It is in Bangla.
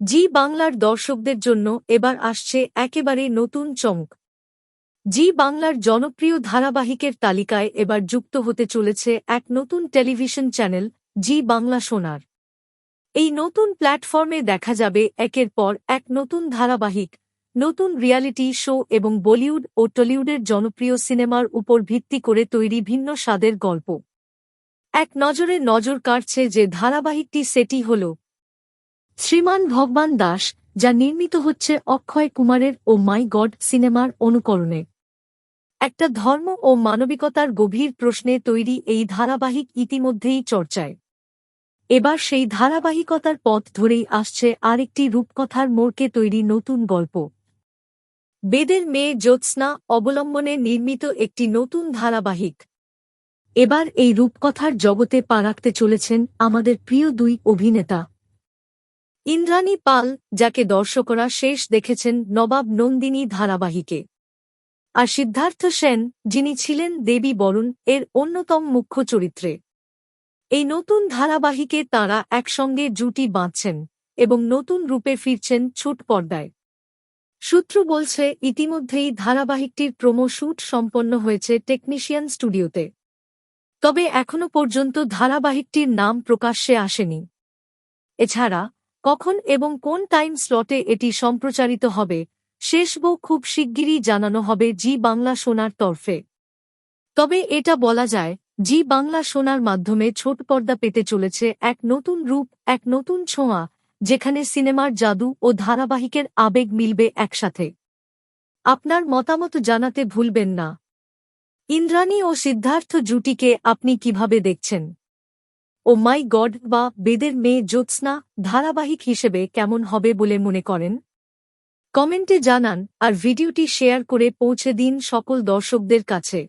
জি বাংলার দর্শকদের জন্য এবার আসছে একেবারে নতুন চমক। জি বাংলার জনপ্রিয় ধারাবাহিকের তালিকায় এবার যুক্ত হতে চলেছে এক নতুন টেলিভিশন চ্যানেল, জি বাংলা সোনার। এই নতুন প্ল্যাটফর্মে দেখা যাবে একের পর এক নতুন ধারাবাহিক, নতুন রিয়ালিটি শো এবং বলিউড ও টলিউডের জনপ্রিয় সিনেমার উপর ভিত্তি করে তৈরি ভিন্ন স্বাদের গল্প। এক নজরে নজর কাটছে যে ধারাবাহিকটি সেটি হল শ্রীমান ভগবান দাস, যা নির্মিত হচ্ছে অক্ষয় কুমারের ও মাই গড সিনেমার অনুকরণে। একটা ধর্ম ও মানবিকতার গভীর প্রশ্নে তৈরি এই ধারাবাহিক ইতিমধ্যেই চর্চায়। এবার সেই ধারাবাহিকতার পথ ধরেই আসছে আরেকটি রূপকথার মোড়কে তৈরি নতুন গল্প। বেদের মেয়ে জ্যোৎস্না অবলম্বনে নির্মিত একটি নতুন ধারাবাহিক। এবার এই রূপকথার জগতে পা রাখতে চলেছেন আমাদের প্রিয় দুই অভিনেতা। ইন্দ্রাণী পাল, যাকে দর্শকরা শেষ দেখেছেন নবাব নন্দিনী ধারাবাহিকে। আর সিদ্ধার্থ সেন, যিনি ছিলেন দেবী বরুণ, এর অন্যতম মুখ্য চরিত্রে। এই নতুন ধারাবাহিকে তাঁরা একসঙ্গে জুটি বাঁধছেন এবং নতুন রূপে ফিরছেন ছোট পর্দায়। সূত্র বলছে, ইতিমধ্যেই ধারাবাহিকটির প্রোমো শ্যুট সম্পন্ন হয়েছে টেকনিশিয়ান স্টুডিওতে। তবে এখনও পর্যন্ত ধারাবাহিকটির নাম প্রকাশ্যে আসেনি। এছাড়া কখন এবং কোন টাইম স্লটে এটি সম্প্রচারিত হবে শেষ বউ খুব শিগগিরই জানানো হবে জি বাংলা সোনার তরফে। তবে এটা বলা যায়, জি বাংলা সোনার মাধ্যমে ছোট পর্দা পেতে চলেছে এক নতুন রূপ, এক নতুন ছোঁয়া, যেখানে সিনেমার জাদু ও ধারাবাহিকের আবেগ মিলবে একসাথে। আপনার মতামত জানাতে ভুলবেন না। ইন্দ্রাণী ও সিদ্ধার্থ জুটিকে আপনি কীভাবে দেখছেন? ও মাই গড, বা বেদের মেয়ে জ্যোৎস্না ধারাবাহিক হিসেবে কেমন হবে বলে মনে করেন? কমেন্টে জানান আর ভিডিওটি শেয়ার করে পৌঁছে দিন সকল দর্শকদের কাছে।